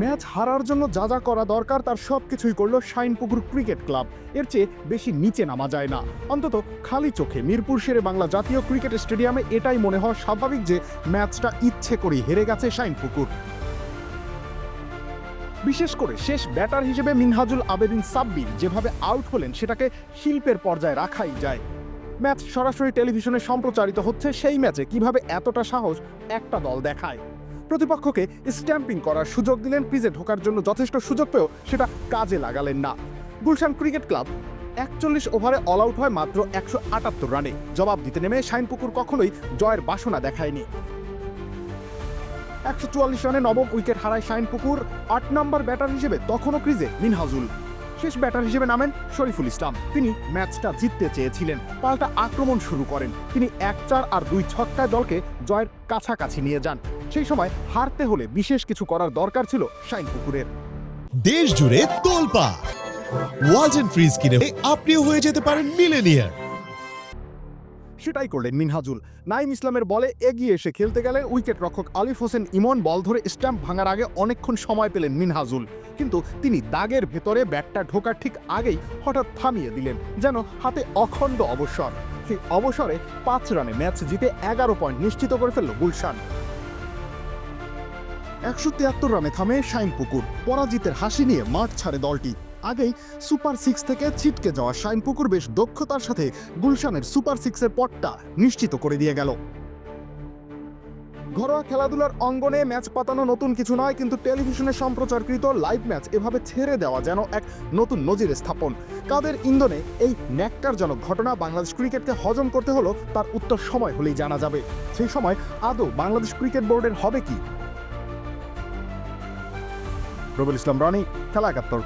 Match হারার জন্য যা যা করা দরকার তার সব কিছুই করল শাইনপুকুর ক্রিকেট ক্লাব। এর চেয়ে বেশি নিচে নামা যায় না। অন্তত খালি চোখে মিরপুর শেরে বাংলা জাতীয় ক্রিকেট স্টেডিয়ামে এটাই মনে হওয়া স্বাভাবিক যে ম্যাচটা ইচ্ছে করে হেরে গেছে শাইনপুকুর বিশেষ করে শেষ ব্যাটার হিসেবে মিনহাজুল আবেদিন সাব্বির যেভাবে আউট হলেন সেটাকে শিল্পের পর্যায়ে রাখাই যায়। ম্যাচ সরাসরি টেলিভিশনে সম্প্রচারিত হচ্ছে সেই ম্যাচে কীভাবে এতটা সাহস একটা দল দেখায়। প্রতিপক্ষকে স্ট্যাম্পিং করার সুযোগ দিলেন ক্রিজে ঢোকার জন্য যথেষ্ট সুযোগ পেয়েও সেটা কাজে লাগালেন না। গুলশান ক্রিকেট ক্লাব একচল্লিশ ওভারে অল আউট হয় মাত্র একশো আটাত্তর রানে। জবাব দিতে নেমে শাইনপুকুর কখনোই জয়ের বাসনা দেখায়নি। একশো চুয়াল্লিশ রানে নবম উইকেট হারায় শাইনপুকুর। আট নম্বর ব্যাটার হিসেবে তখনও ক্রিজে মিনহাজুল। শেষ ব্যাটার হিসেবে নামেন শরীফুল ইসলাম। তিনি ম্যাচটা জিততে চেয়েছিলেন। পাল্টা আক্রমণ শুরু করেন। তিনি এক চার আর দুই ছক্কায় দলকে জয়ের কাছাকাছি নিয়ে যান। সেই সময় হারতে হলে বিশেষ কিছু করার দরকার ছিল শাইনপুকুরের দেশ জুড়ে তোলপা ওয়াজ ফ্রিজ কিনে আপনিও হয়ে যেতে পারেন মিলেনিয়ার। সেটাই করলেন মিনহাজুল। নাইম ইসলামের বলে এগিয়ে এসে খেলতে গেলেন উইকেট রক্ষক আলিফ হোসেন ইমন বল ধরে স্ট্যাম্প ভাঙার আগে অনেকক্ষণ সময় পেলেন মিনহাজুল। কিন্তু তিনি দাগের ভেতরে ব্যাটটা ঢোকার ঠিক আগেই হঠাৎ থামিয়ে দিলেন, যেন হাতে অখণ্ড অবসর। সেই অবসরে পাঁচ রানে ম্যাচ জিতে এগারো পয়েন্ট নিশ্চিত করে ফেলল গুলশান। একশো তিয়াত্তর রানে থামে শাইন পুকুর। পরাজিতের হাসি নিয়ে মাঠ ছাড়ে দলটি। আগেই সুপার সিক্স থেকে ছিটকে যাওয়া শাইনপুকুর বেশ দক্ষতার সাথে গুলশানের সুপার সিক্সের পটটা নিশ্চিত করে দিয়ে গেল। ঘরোয়া খেলাধুলার অঙ্গনে ম্যাচ পাতানো নতুন কিছু নয়, কিন্তু টেলিভিশনে সম্প্রচারকৃত লাইভ ম্যাচ এভাবে ছেড়ে দেওয়া যেন এক নতুন নজির স্থাপন। কাদের ইন্ধনে এই ন্যাক্কারজনক ঘটনা বাংলাদেশ ক্রিকেটকে হজম করতে হলো, তার উত্তর সময় হলেই জানা যাবে। সেই সময় আদৌ বাংলাদেশ ক্রিকেট বোর্ডের হবে কি? রবিল ইসলাম, রনি, খেলা একাত্তর।